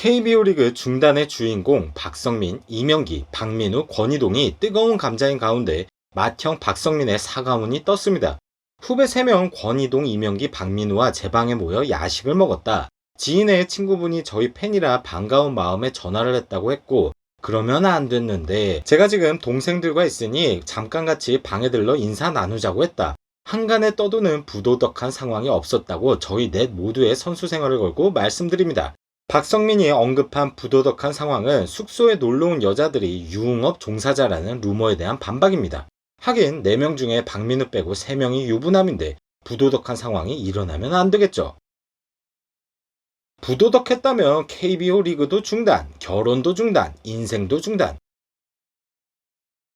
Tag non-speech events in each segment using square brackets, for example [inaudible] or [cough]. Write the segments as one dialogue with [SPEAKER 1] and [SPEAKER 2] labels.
[SPEAKER 1] KBO 리그 중단의 주인공 박성민, 이명기, 박민우, 권희동이 뜨거운 감자인 가운데 맏형 박성민의 사과문이 떴습니다. 후배 3명 권희동, 이명기, 박민우와 제 방에 모여 야식을 먹었다. 지인의 친구분이 저희 팬이라 반가운 마음에 전화를 했다고 했고 그러면 안 됐는데 제가 지금 동생들과 있으니 잠깐 같이 방에 들러 인사 나누자고 했다. 한간에 떠도는 부도덕한 상황이 없었다고 저희 넷 모두의 선수 생활을 걸고 말씀드립니다. 박성민이 언급한 부도덕한 상황은 숙소에 놀러온 여자들이 유흥업 종사자라는 루머에 대한 반박입니다. 하긴 4명 중에 박민우 빼고 3명이 유부남인데 부도덕한 상황이 일어나면 안 되겠죠. 부도덕했다면 KBO 리그도 중단, 결혼도 중단, 인생도 중단.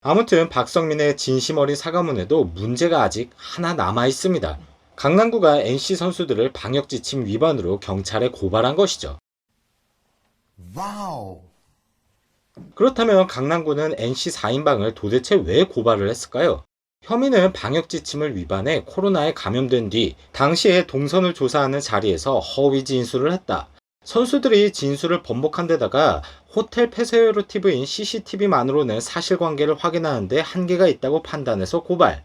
[SPEAKER 1] 아무튼 박성민의 진심 어린 사과문에도 문제가 아직 하나 남아 있습니다. 강남구가 NC 선수들을 방역 지침 위반으로 경찰에 고발한 것이죠.
[SPEAKER 2] 와우.
[SPEAKER 1] 그렇다면 강남구는 NC 4인방을 도대체 왜 고발을 했을까요? 혐의는 방역 지침을 위반해 코로나에 감염된 뒤 당시에 동선을 조사하는 자리에서 허위 진술을 했다. 선수들이 진술을 번복한 데다가 호텔 폐쇄회로 TV인 CCTV만으로는 사실관계를 확인하는데 한계가 있다고 판단해서 고발.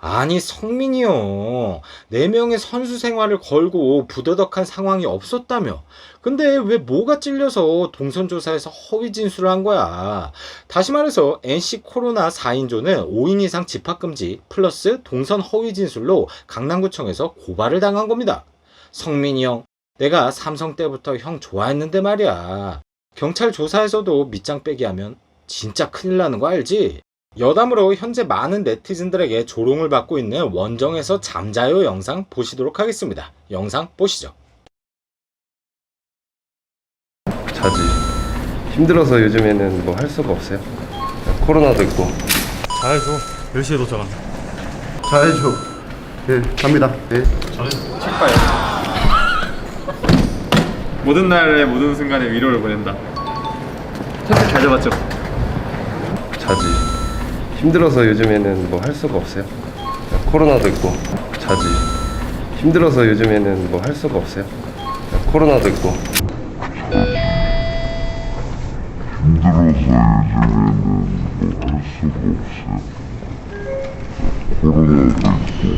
[SPEAKER 1] 아니 성민이요. 네 명의 선수 생활을 걸고 부도덕한 상황이 없었다며. 근데 왜 뭐가 찔려서 동선 조사에서 허위 진술을 한 거야? 다시 말해서 NC 코로나 4인조는 5인 이상 집합 금지 플러스 동선 허위 진술로 강남구청에서 고발을 당한 겁니다. 성민이 형, 내가 삼성 때부터 형 좋아했는데 말이야. 경찰 조사에서도 밑장 빼기 하면 진짜 큰일 나는 거 알지? 여담으로 현재 많은 네티즌들에게 조롱을 받고 있는 원정에서 잠자요 영상 보시도록 하겠습니다. 영상 보시죠.
[SPEAKER 3] 자지. 힘들어서 요즘에는 뭐 할 수가 없어요. 코로나도 있고.
[SPEAKER 4] 잘해줘. 몇 시에 도착한다?
[SPEAKER 2] 잘해줘. 예, 갑니다. 예.
[SPEAKER 4] 모든 날의 모든 순간에 위로를 보낸다. 잘 잡았죠?
[SPEAKER 3] 자지. 힘들어서 요즘에는 뭐 할 수가 없어요. 코로나도 있고. 자지. 힘들어서 요즘에는 뭐 할 수가 없어요. 코로나도 있고.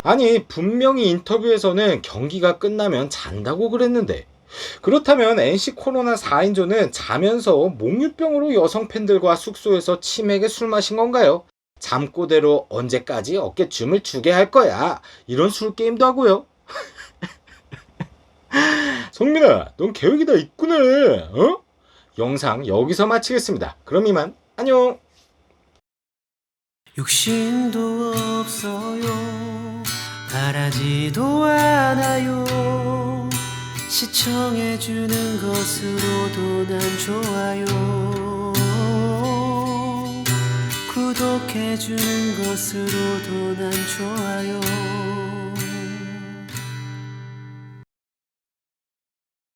[SPEAKER 1] 아니 분명히 인터뷰에서는 경기가 끝나면 잔다고 그랬는데 그렇다면 NC 코로나 4인조는 자면서 몽유병으로 여성 팬들과 숙소에서 치맥에 술 마신 건가요? 잠꼬대로 언제까지 어깨춤을 추게 할 거야. 이런 술 게임도 하고요. [laughs] 성민아 넌 계획이 다 있구나. 어? 영상 여기서 마치겠습니다. 그럼 이만. 안녕.
[SPEAKER 5] 욕심도 없어요. 바라지도 않아요. 시청해주는 것으로도 난 좋아요 구독해주는 것으로도 난 좋아요